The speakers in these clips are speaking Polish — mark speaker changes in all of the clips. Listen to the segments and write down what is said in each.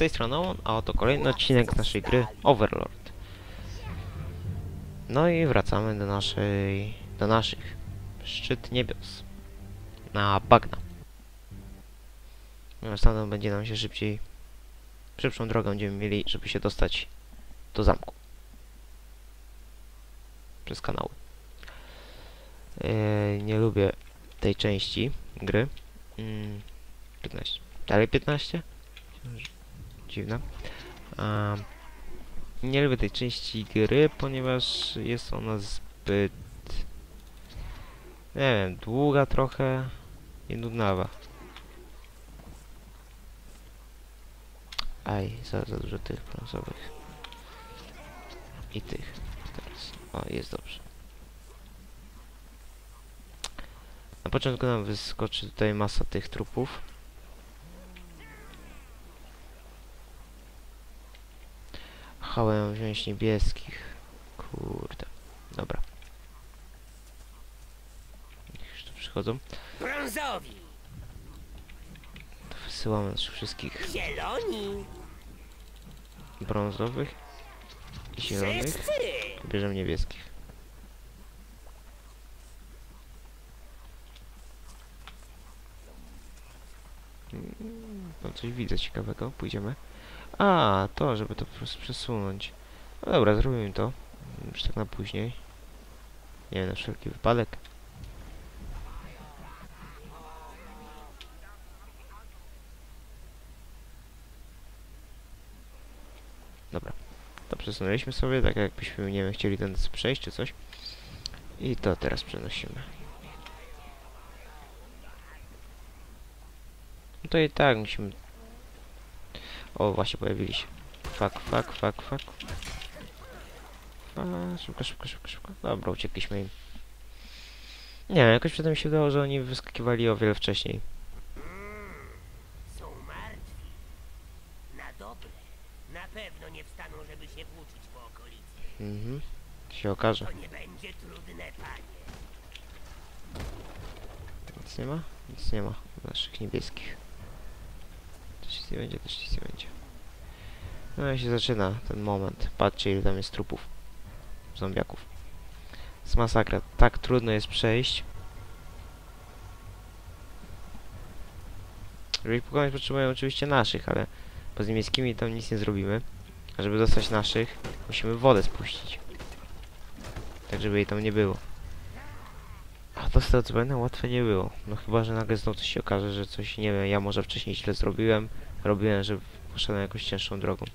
Speaker 1: tej strony on, a oto kolejny odcinek z naszej gry Overlord. No i wracamy do naszej... do naszych szczyt niebios. Na bagna. No, stamtąd będzie nam się szybciej... szybszą drogę będziemy mieli, żeby się dostać do zamku. Przez kanały. Eee, nie lubię tej części gry. Mm, 15. Dalej 15? Dziwne. Nie lubię tej części gry, ponieważ jest ona zbyt... Nie wiem, długa trochę i nudnawa. Aj, za, za dużo tych brązowych. I tych. Teraz. O, jest dobrze. Na początku nam wyskoczy tutaj masa tych trupów. Hałem wziąć niebieskich. Kurde. Dobra. Niech już tu przychodzą.
Speaker 2: Brązowi,
Speaker 1: To wysyłamy naszych wszystkich
Speaker 2: zieloni,
Speaker 1: brązowych i zielonych.
Speaker 2: wszyscy.
Speaker 1: Bierzemy niebieskich. Mm, No coś widzę ciekawego. Pójdziemy. A, to, żeby to po prostu przesunąć. No dobra, zrobimy to. Już tak na później. Nie wiem, na wszelki wypadek. Dobra. To przesunęliśmy sobie, tak jakbyśmy, nie wiem, chcieli ten przejść czy coś. I to teraz przenosimy. No to i tak musimy... O, właśnie pojawili się. Fuck, fuck, fuck, fuck. A, szybko, szybko, szybko, szybko. Dobra, uciekliśmy im. Nie jakoś przedtem mi się wydało, że oni wyskakiwali o wiele wcześniej.
Speaker 2: Są martwi. Na dobre. Na pewno nie wstaną, żeby się włóczyć po okolicy.
Speaker 1: Mhm. Się okaże.
Speaker 2: To nie będzie trudne, panie.
Speaker 1: Nic nie ma? Nic nie ma. Naszych niebieskich. Też nic nie będzie, też nic nie będzie. No i się zaczyna ten moment. Patrzcie ile tam jest trupów. Zombiaków. Z masakra. Tak trudno jest przejść. Żeby ich pokonać potrzebują oczywiście naszych, ale bo z niemieckimi tam nic nie zrobimy. A żeby dostać naszych, musimy wodę spuścić. Tak żeby jej tam nie było. To z tego co łatwe nie było. No chyba, że nagle znowu coś się okaże, że coś, nie wiem, ja może wcześniej źle zrobiłem. Robiłem, że poszedłem jakąś cięższą drogą.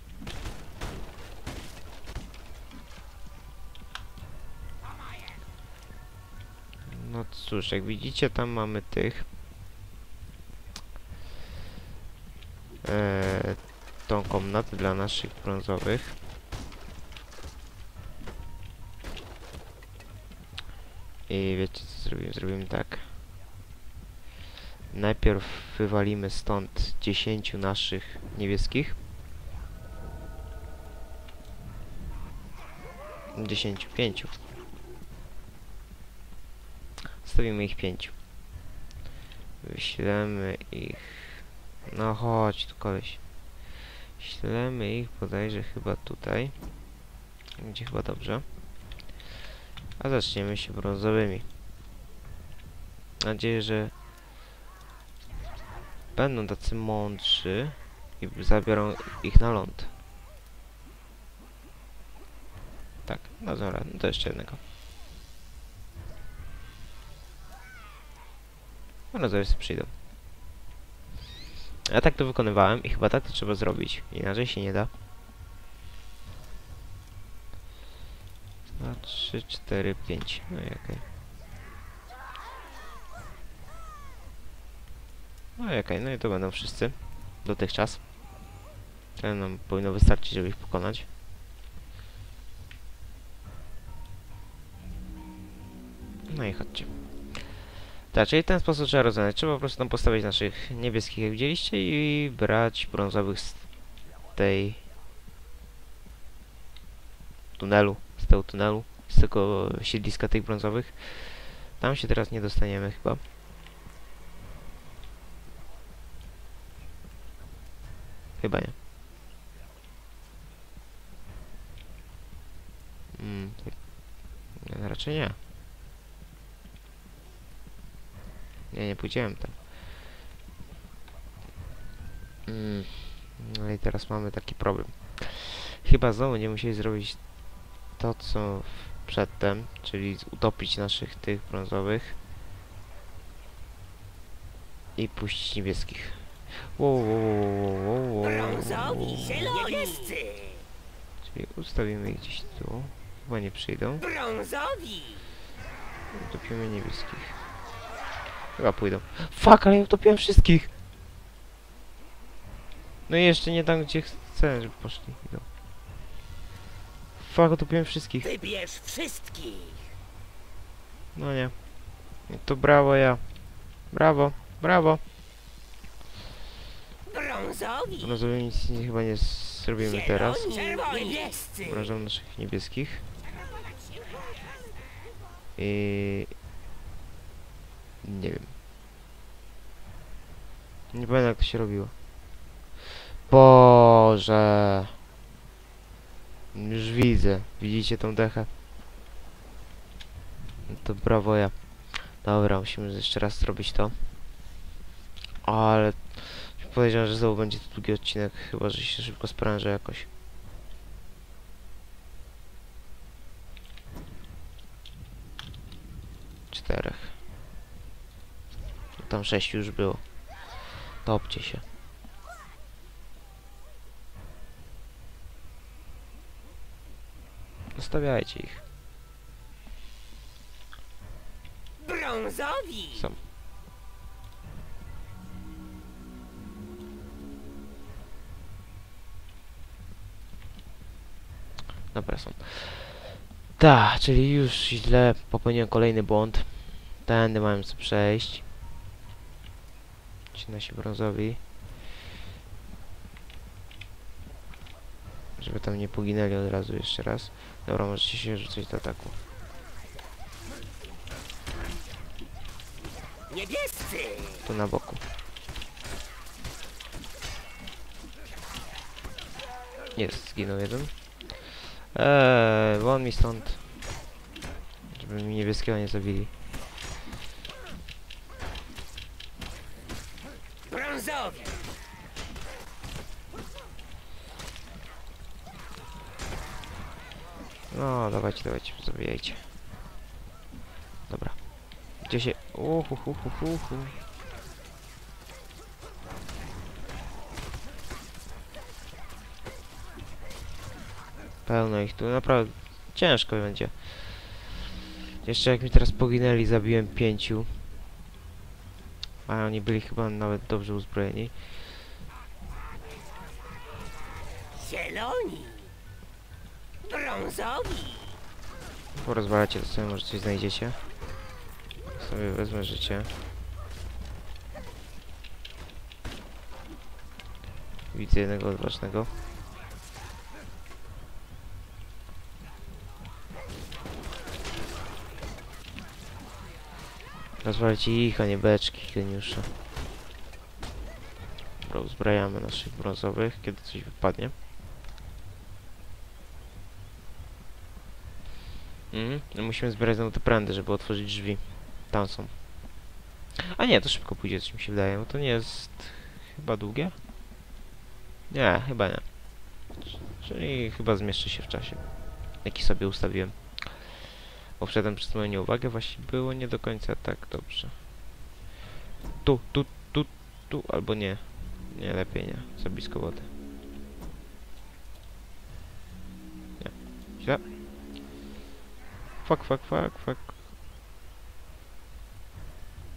Speaker 1: No cóż, jak widzicie, tam mamy tych. Eee, tą komnatę dla naszych brązowych. I wiecie zrobimy? Zrobimy tak. Najpierw wywalimy stąd 10 naszych niebieskich. 10, 5. Stawimy ich 5. Wyślemy ich. No chodź tu koleś. Ślemy ich bodajże chyba tutaj. Gdzie chyba dobrze. A zaczniemy się brązowymi. Mam nadzieję, że będą tacy mądrzy i zabiorą ich na ląd. Tak, no dobra, no to jeszcze jednego. Brązowie sobie przyjdą. Ja tak to wykonywałem i chyba tak to trzeba zrobić. Inaczej się nie da. 2, 3, 4, 5. No i okej. No i okej, no i to będą wszyscy. Dotychczas. To nam powinno wystarczyć, żeby ich pokonać. No i chodźcie. Tak, czyli w ten sposób trzeba rozwiązać. Trzeba po prostu tam postawić naszych niebieskich, jak widzieliście, i brać brązowych z tej tunelu, z tego tunelu, z tego siedliska tych brązowych. Tam się teraz nie dostaniemy chyba. Chyba nie. Mm, tak. Nie, raczej nie. Nie, nie pójdziemy tam. Mm. No i teraz mamy taki problem. Chyba znowu będziemy musieli zrobić to, co przedtem, czyli utopić naszych tych brązowych i puścić niebieskich. Wow, wow, wow, wow, wow, wow,
Speaker 2: Brązowi, zieloni, niebiescy.
Speaker 1: Czyli ustawimy ich gdzieś tu. Chyba nie przyjdą.
Speaker 2: Brązowi.
Speaker 1: Utopimy niebieskich. Chyba pójdą. Fuck, ale ja utopiłem wszystkich! No i jeszcze nie tam, gdzie chcę, żeby poszli. Idą. Fuck, utopiłem wszystkich.
Speaker 2: Wybierz wszystkich.
Speaker 1: No nie. No To brawo ja. Brawo, brawo.
Speaker 2: Brązowi.
Speaker 1: No nic nie, chyba nie zrobimy teraz.
Speaker 2: Zieloni, niebiescy.
Speaker 1: Obrażam naszych niebieskich. I... Nie wiem. Nie pamiętam jak to się robiło. Boże. Już widzę. Widzicie tą dechę? No to brawo ja. Dobra, musimy jeszcze raz zrobić to. Ale... Powiedziałem, że znowu będzie to długi odcinek, chyba że się szybko sprężę jakoś. Czterech. Tam sześć już było. Topcie się. Zostawiajcie ich.
Speaker 2: Brązowi.
Speaker 1: Są. Dobra, są. Tak, czyli już źle popełniłem kolejny błąd. Tędy mamy co przejść. Ci nasi brązowi. Żeby tam nie poginęli od razu jeszcze raz. Dobra, możecie się rzucać do ataku.
Speaker 2: Niebiescy.
Speaker 1: Tu na boku. Jest, zginął jeden. Eee, won mi stąd. Żeby mi niebieskiego nie zabili.
Speaker 2: Brązowi.
Speaker 1: No, dawajcie, dawajcie, zabijajcie. Dobra. Gdzie się... Uhuhuhuhuhu. Pełno ich tu, naprawdę ciężko będzie. Jeszcze jak mi teraz poginęli, zabiłem pięciu. A oni byli chyba nawet dobrze uzbrojeni.
Speaker 2: Zieloni. Brązowi.
Speaker 1: Porozwalacie to sobie, może coś znajdziecie. Sobie wezmę życie. Widzę jednego odważnego. Rozwalcie ich, a nie beczki, geniusze. Dobra, uzbrajamy naszych brązowych, kiedy coś wypadnie. Mhm. No musimy zbierać znowu te prędy, żeby otworzyć drzwi. Tam są. A nie, to szybko pójdzie, coś mi się wydaje, bo to nie jest chyba długie? Nie, chyba nie. Czyli chyba zmieszczę się w czasie, jaki sobie ustawiłem. Bo przedtem przez moją nieuwagę właśnie było nie do końca tak dobrze. Tu, tu, tu, tu, albo nie. Nie, lepiej nie. Za blisko wody. Nie. Źle. Fuck, fuck, fuck, fuck.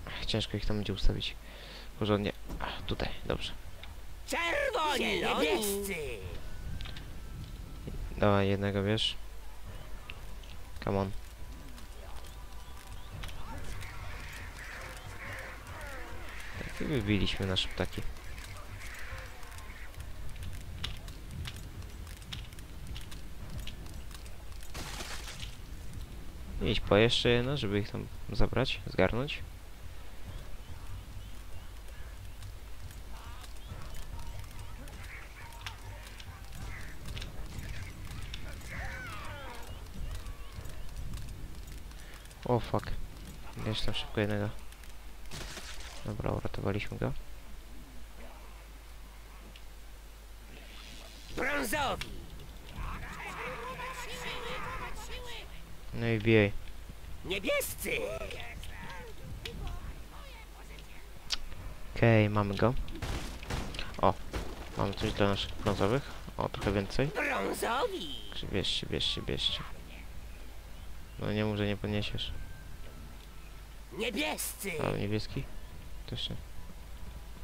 Speaker 1: Ach, ciężko ich tam będzie ustawić. Porządnie. Ach, tutaj, dobrze.
Speaker 2: Czerwoni. Niebiescy.
Speaker 1: Dawaj, jednego wiesz. Come on. Tak, i wybiliśmy nasze ptaki. Idź po jeszcze jedno, żeby ich tam zabrać, zgarnąć. O fuck. Wiesz tam szybko jednego. Dobra, uratowaliśmy go.
Speaker 2: Brązowi!
Speaker 1: No i bijaj.
Speaker 2: Niebiescy!
Speaker 1: Okej, mamy go. O, mamy coś dla naszych brązowych. O, trochę więcej.
Speaker 2: Brązowi!
Speaker 1: Bierzcie, bierzcie, bierzcie. No nie mów, że nie podniesiesz.
Speaker 2: Niebiescy!
Speaker 1: Ale niebieski? Też nie.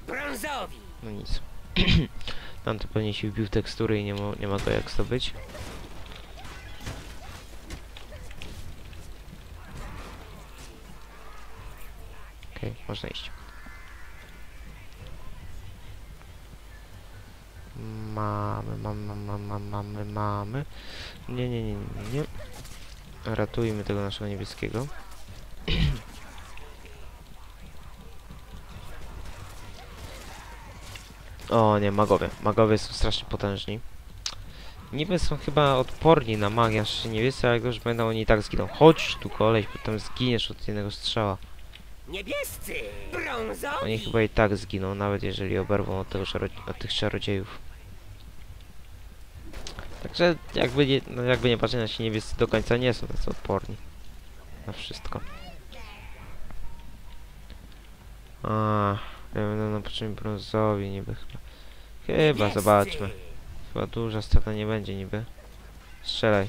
Speaker 2: Brązowi!
Speaker 1: No nic. Tam to pewnie się wbił tekstury i nie ma, nie ma go jak zdobyć. Okej, można iść. Mamy, mamy, mamy, mamy, mamy, mamy. Nie, nie, nie, nie, nie. Ratujmy tego naszego niebieskiego. O nie, magowie. Magowie są strasznie potężni. Niby są chyba odporni na magię, aż się nie ale jak już będą oni i tak zginą. Chodź tu koleś, potem zginiesz od jednego strzała.
Speaker 2: Niebiescy! Brązowi!
Speaker 1: Oni chyba i tak zginą, nawet jeżeli oberwą od, tego od tych czarodziejów. Także jakby nie, no jakby nie patrzeć na się niebiescy do końca nie są tacy odporni. Na wszystko. A, będą na początku brązowi niby chyba. Chyba, zobaczmy. Chyba duża strata nie będzie niby. Strzelaj.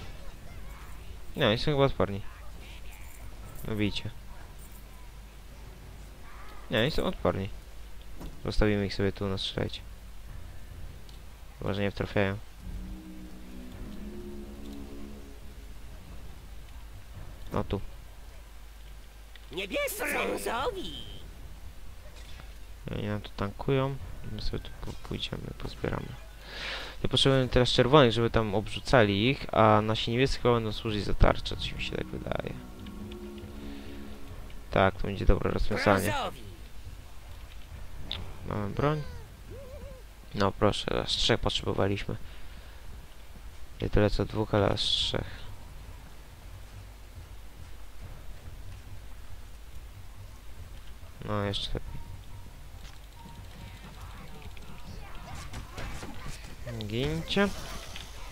Speaker 1: Nie, oni są chyba odporni. No bijcie. Nie, oni są odporni. Zostawimy ich sobie tu, no strzelajcie. Chyba, że nie wtrafiają. No tu.
Speaker 2: Niebiescy! Brązowi!
Speaker 1: Oni nam tu tankują. My sobie tu pójdziemy, pozbieramy. Ja potrzebujemy teraz czerwonych, żeby tam obrzucali ich, a nasi niebiescy chyba będą służyć za tarczę, coś mi się tak wydaje. Tak, to będzie dobre rozwiązanie. Mamy broń? No proszę, aż trzech potrzebowaliśmy. Nie tyle co dwóch, ale aż trzech. No jeszcze lepiej. Gincie.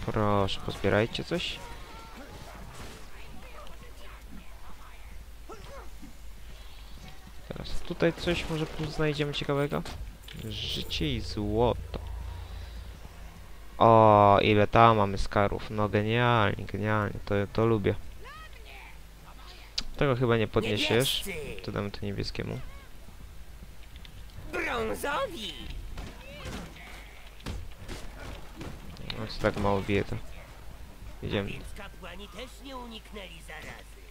Speaker 1: Proszę, pozbierajcie coś. Teraz tutaj coś może znajdziemy ciekawego. Życie i złoto. O, ile tam mamy skarów. No genialnie, genialnie. To, to lubię. Tego chyba nie podniesiesz. To damy to niebieskiemu.
Speaker 2: Brązowi!
Speaker 1: No co tak mało bije to. Idziemy.
Speaker 2: Więc kapłani też nie uniknęli zarazy.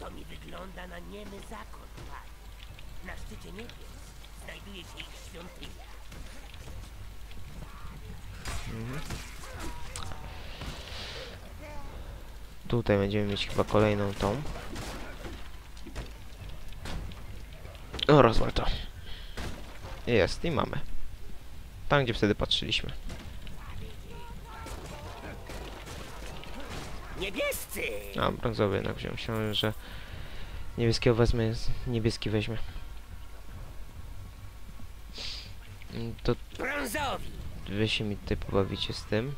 Speaker 2: To mi wygląda na niemy zakon. Na szczycie niebios znajduje się ich świątynia.
Speaker 1: Mhm. Tutaj będziemy mieć chyba kolejną tą. O, rozwal to. Jest i mamy. Tam, gdzie wtedy patrzyliśmy.
Speaker 2: Niebiescy!
Speaker 1: A, brązowy jednak wziąłem. Myślałem, że niebieskiego wezmę, niebieski weźmie. Mm, To
Speaker 2: Brązowi!
Speaker 1: wy się mi tutaj pobawicie z tym.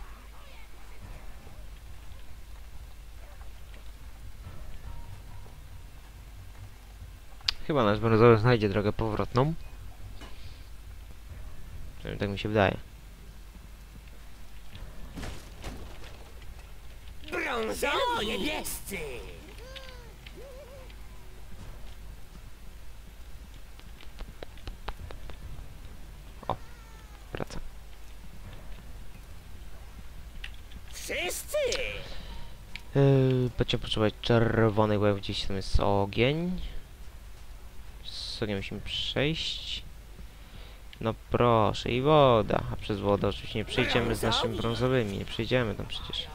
Speaker 1: Chyba nasz brązowy znajdzie drogę powrotną. Tak mi się wydaje.
Speaker 2: Brązowi! Niebiescy!
Speaker 1: Wraca.
Speaker 2: Wszyscy!
Speaker 1: Yy, będziemy potrzebować czerwonej, bo gdzieś tam jest ogień. Z ogniem musimy przejść. No proszę, i woda. A przez wodę oczywiście nie przejdziemy z naszymi brązowymi. Nie przejdziemy tam przecież.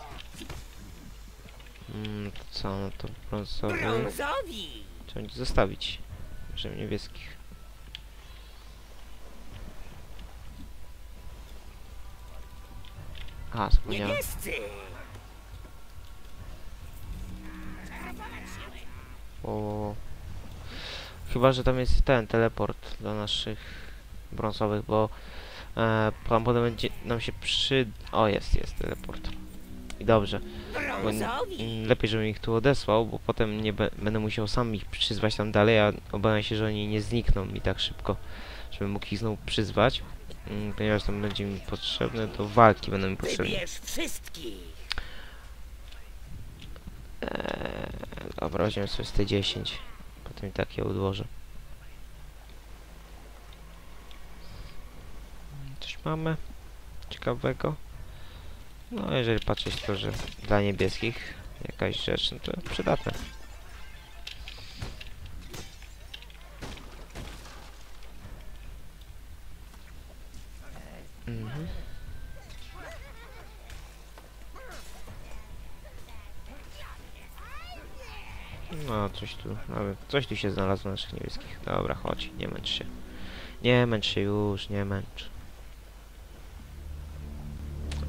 Speaker 1: Mm, to co, no to brązowy.
Speaker 2: Brązowi!
Speaker 1: Trzeba będzie zostawić. Żeby niebieskich. A, zapomniałem. O. Chyba, że tam jest ten teleport dla naszych brązowych, bo e, tam potem będzie nam się przy... O, jest, jest teleport. I dobrze. Bo mm, lepiej, żebym ich tu odesłał, bo potem nie będę musiał sam ich przyzwać tam dalej, a obawiam się, że oni nie znikną mi tak szybko, żebym mógł ich znowu przyzwać, mm, ponieważ tam będzie mi potrzebne do walki, będą mi potrzebne.
Speaker 2: Wszystkich.
Speaker 1: Eee, dobra, weźmiemy sobie z te 10. Potem i tak je odłożę. Coś mamy ciekawego. No, jeżeli patrzeć to, że dla niebieskich jakaś rzecz, no to przydatne. Mhm. No, coś tu, nawet coś tu się znalazło naszych niebieskich. Dobra, chodź, nie męcz się. Nie męcz się już, nie męcz.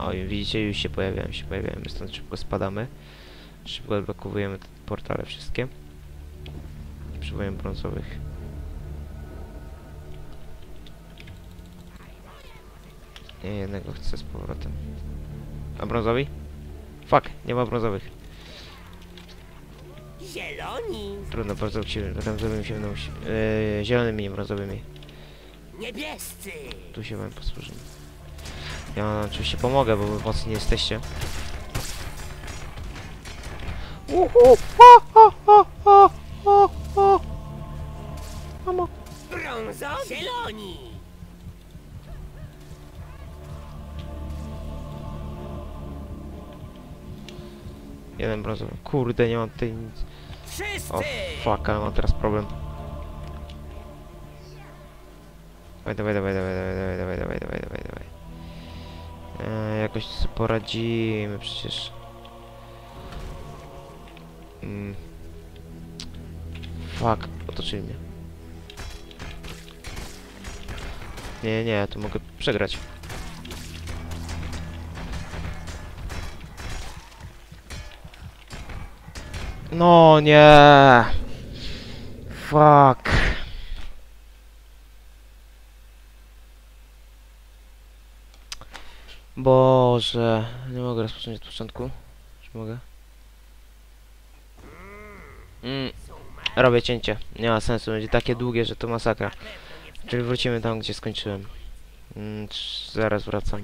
Speaker 1: Oj, widzicie, już się pojawiają, się pojawiają, stąd szybko spadamy. Szybko odblokowujemy te portale wszystkie. Przywołuję brązowych. Nie, jednego chcę z powrotem. A brązowi? Fuck, nie ma brązowych.
Speaker 2: Zieloni.
Speaker 1: Trudno, bardzo się, brązowymi się będą... Yy, zielonymi, nie brązowymi.
Speaker 2: Niebiescy.
Speaker 1: Tu się wam posłużymy. Ja wam oczywiście pomogę, bo wy mocni jesteście. Uhu! O, o, o, o, o. Mamo.
Speaker 2: Brązowi. Zieloni.
Speaker 1: Jeden brązowy. Kurde, nie mam tutaj nic.
Speaker 2: Wszyscy.
Speaker 1: O, fuck, ale mam teraz problem. Dawaj, dawaj, dawaj, dawaj, dawaj, dawaj, dawaj, dawaj, dawaj. Eee, jakoś sobie poradzimy przecież. Mm. Fuck, otoczyli mnie. Nie, nie, tu mogę przegrać. No nie. Fuck. Boże, nie mogę rozpocząć od początku. Czy mogę? Mm, robię cięcie. Nie ma sensu, będzie takie długie, że to masakra. Czyli wrócimy tam, gdzie skończyłem. Mm, zaraz wracam.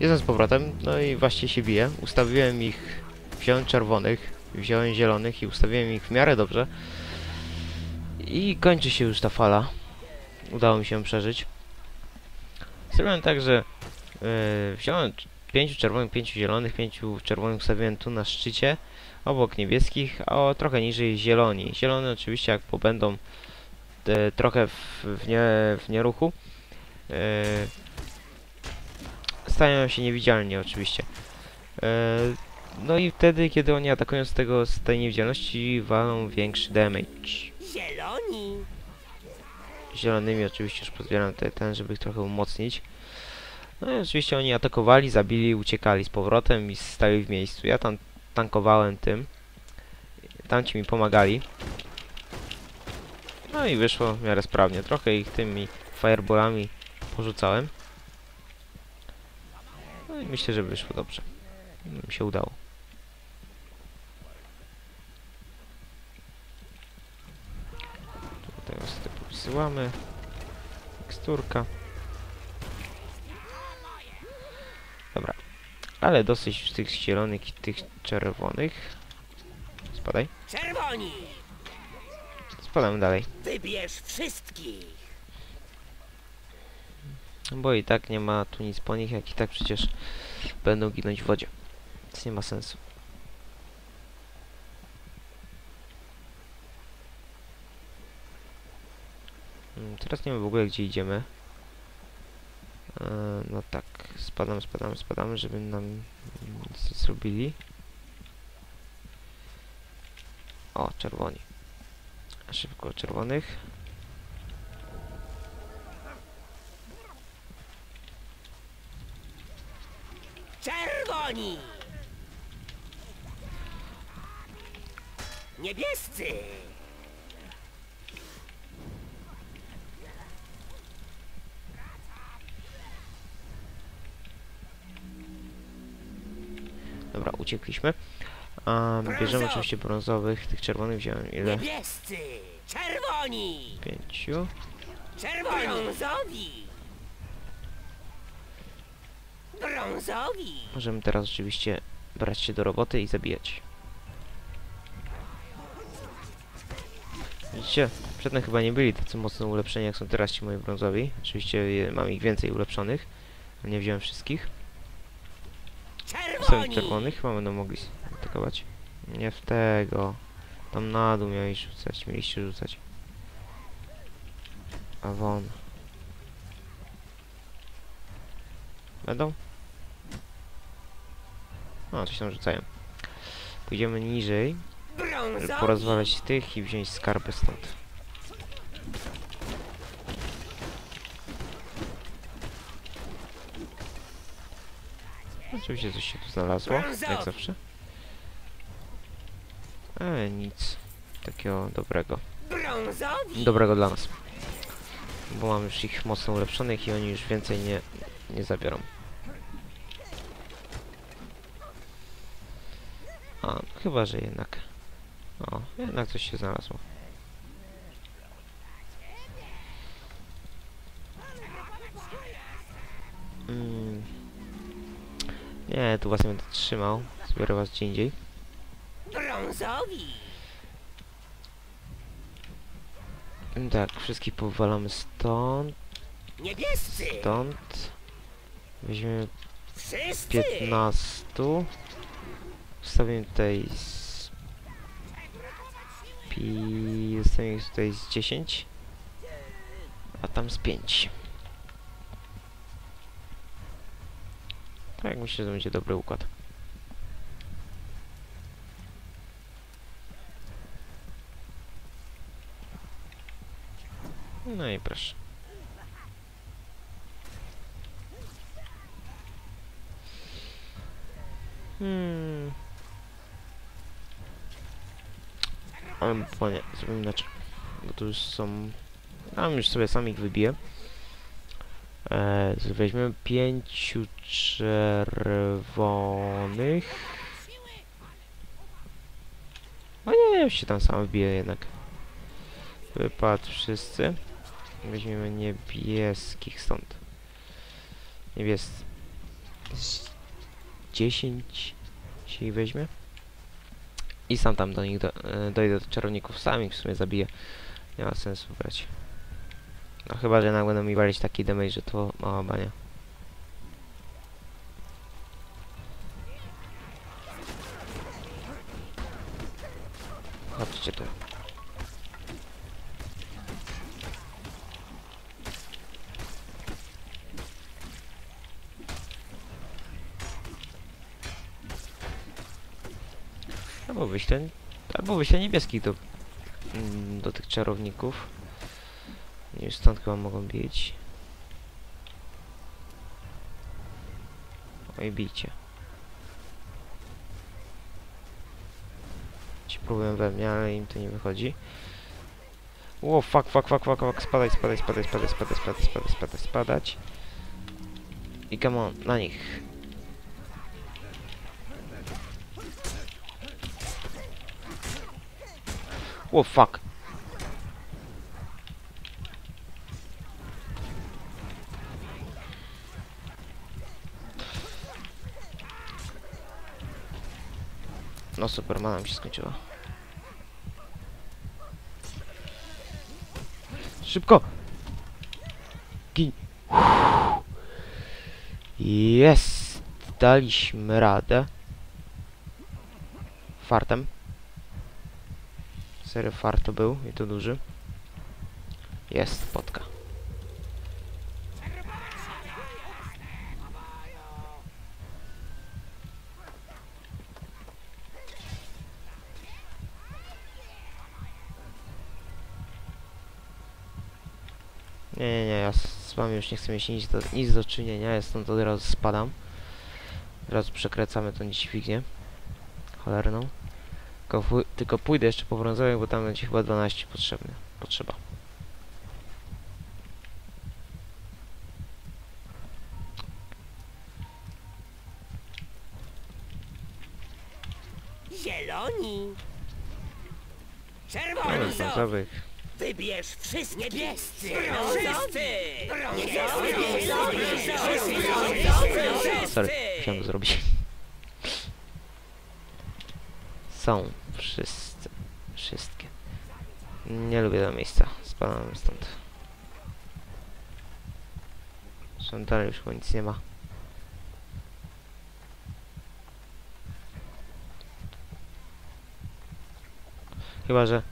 Speaker 1: Jestem z powrotem, no i właśnie się biję. Ustawiłem ich, wziąłem czerwonych, wziąłem zielonych i ustawiłem ich w miarę dobrze. I kończy się już ta fala. Udało mi się przeżyć. Zrobiłem tak, że yy, wziąłem pięciu czerwonych, pięciu zielonych, pięciu czerwonych ustawiłem tu na szczycie, obok niebieskich, a o trochę niżej zieloni. Zielone oczywiście jak pobędą e, trochę w, w, nie, w nieruchu, yy, stają się niewidzialni oczywiście. No i wtedy, kiedy oni atakują z tego, z tej niewidzialności, walą większy damage.
Speaker 2: Zieloni.
Speaker 1: Zielonymi oczywiście już pozbieram te, ten, żeby ich trochę umocnić. No i oczywiście oni atakowali, zabili, uciekali z powrotem i stali w miejscu. Ja tam tankowałem tym. Tamci mi pomagali. No i wyszło w miarę sprawnie. Trochę ich tymi fireballami porzucałem. No i myślę, że wyszło dobrze. Mi się udało. Tutaj niestety powysyłamy. Teksturka. Dobra. Ale dosyć już tych zielonych i tych czerwonych. Spadaj.
Speaker 2: Czerwoni.
Speaker 1: Spadamy dalej.
Speaker 2: Wybierz wszystkich.
Speaker 1: Bo i tak nie ma tu nic po nich, jak i tak przecież będą ginąć w wodzie. Więc nie ma sensu. Mm, Teraz nie wiem w ogóle gdzie idziemy. E, no tak, spadamy, spadamy, spadamy, żeby nam nic nie zrobili. O, czerwoni. Szybko czerwonych.
Speaker 2: Czerwoni. Niebiescy!
Speaker 1: Dobra, uciekliśmy. Bierzemy oczywiście brązowych, tych czerwonych wziąłem ile?
Speaker 2: Niebiescy! Czerwoni!
Speaker 1: Pięciu.
Speaker 2: Czerwoni! Brązowi! Brązowi!
Speaker 1: Możemy teraz oczywiście brać się do roboty i zabijać. Widzicie? Przedtem chyba nie byli tacy mocno ulepszeni jak są teraz ci moi brązowi. Oczywiście je- mam ich więcej ulepszonych. Nie wziąłem wszystkich. Są
Speaker 2: Czerwoni!
Speaker 1: czerwonych, chyba będą mogli atakować. Nie w tego. Tam na dół miałeś rzucać, mieliście rzucać. A won. Będą? No, coś tam rzucają. Pójdziemy niżej,
Speaker 2: Brązowi!
Speaker 1: porozwalać tych i wziąć skarby stąd. Oczywiście coś się tu znalazło, jak zawsze. Ale nic takiego dobrego. Dobrego dla nas. Bo mam już ich mocno ulepszonych i oni już więcej nie, nie zabiorą. A, chyba, że jednak. O, jednak coś się znalazło. Nie, tu was nie będę trzymał. Zbiorę was gdzie indziej.
Speaker 2: Brązowi!
Speaker 1: Tak, wszystkich powalamy stąd,
Speaker 2: Niebiescy!
Speaker 1: stąd. Weźmiemy
Speaker 2: Wszyscy!
Speaker 1: 15. Wstawimy tutaj z... Pi... Zostawimy tutaj z 10. A tam z 5. Tak, myślę, że będzie dobry układ. No i proszę. Hmm. Ale panie, zrobimy inaczej. Bo tu już są... A już sobie sam ich wybiję. Z- weźmiemy pięciu czerwonych. O nie, już się tam sam wbiję jednak. Wypadł wszyscy. Weźmiemy niebieskich stąd. Niebiescy. Z 10 się ich weźmie. I sam tam do nich do, e, dojdę do czarowników. Sam ich w sumie zabiję. Nie ma sensu brać. No chyba, że jednak będą mi walić taki damage, że to mała bania. Chodźcie tu. Albo wyślę, albo wyślę niebieskich do, mm, do tych czarowników. Już stąd chyba mogą bić. Oj, bijcie. Ci próbują we mnie, ale im to nie wychodzi. Ło, fuck, fuck, fuck, fuck, fuck, spadaj, spadaj, spadaj, spadaj, spadaj, spadaj, spadaj, spadaj, spadać. I come on, na nich. Ło, fuck. No Supermana mi się skończyła. Szybko! Gin! Jest! Daliśmy radę. Fartem. Serio fart to był i to duży. Jest spotka. Nie, nie, nie, ja z z wami już nie chcę mieć nic do, nic do czynienia, ja stąd od razu spadam. Od razu przekręcamy tą dźwignię. Cholerną. Tylko, tylko pójdę jeszcze po brązowych, bo tam będzie chyba 12 potrzebne. Potrzeba.
Speaker 2: Zieloni. Czerwoni. Wybierz wszystkie niebiescy.
Speaker 1: Sorry, chciałem to zrobić. Są wszyscy. Wszystkie. Nie lubię tego miejsca. Spadam stąd. Zresztą dalej już chyba nic nie ma. Chyba, że...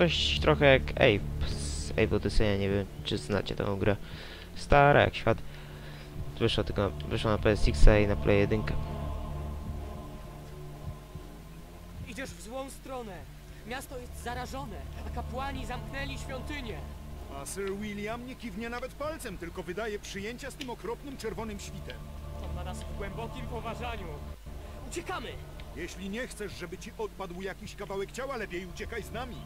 Speaker 1: Coś trochę jak Ape z Ape Odyssey, nie wiem czy znacie tą grę. Stara jak świat. Wyszła tylko wyszła na PSX i na Play 1.
Speaker 3: Idziesz w złą stronę. Miasto jest zarażone, a kapłani zamknęli świątynię.
Speaker 4: A Sir William nie kiwnie nawet palcem, tylko wydaje przyjęcia z tym okropnym czerwonym świtem.
Speaker 3: To ma nas w głębokim poważaniu. Uciekamy!
Speaker 4: Jeśli nie chcesz, żeby ci odpadł jakiś kawałek ciała, lepiej uciekaj z nami.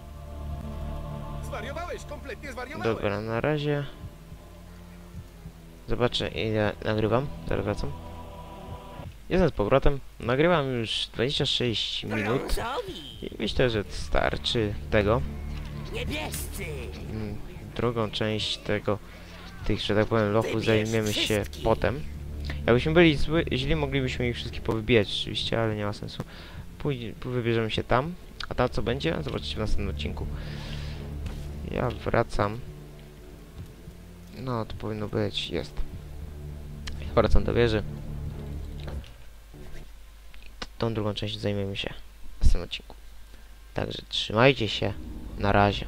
Speaker 4: Zwariowałeś, kompletnie zwariowałeś.
Speaker 1: Dobra, na razie. Zobaczę ile nagrywam. Zaraz wracam. Jestem z powrotem. Nagrywam już 26 minut. I myślę, że starczy tego.
Speaker 2: niebiescy.
Speaker 1: Mm, Drugą część tego, tych, że tak powiem, lochów zajmiemy się potem. Jakbyśmy byli zły, źli, moglibyśmy ich wszystkich powybijać oczywiście, ale nie ma sensu. Pój wybierzemy się tam, a tam co będzie, zobaczycie w następnym odcinku. Ja wracam. No, to powinno być, jest. Wracam do wieży. Tą drugą część zajmiemy się w następnym odcinku. Także trzymajcie się. Na razie.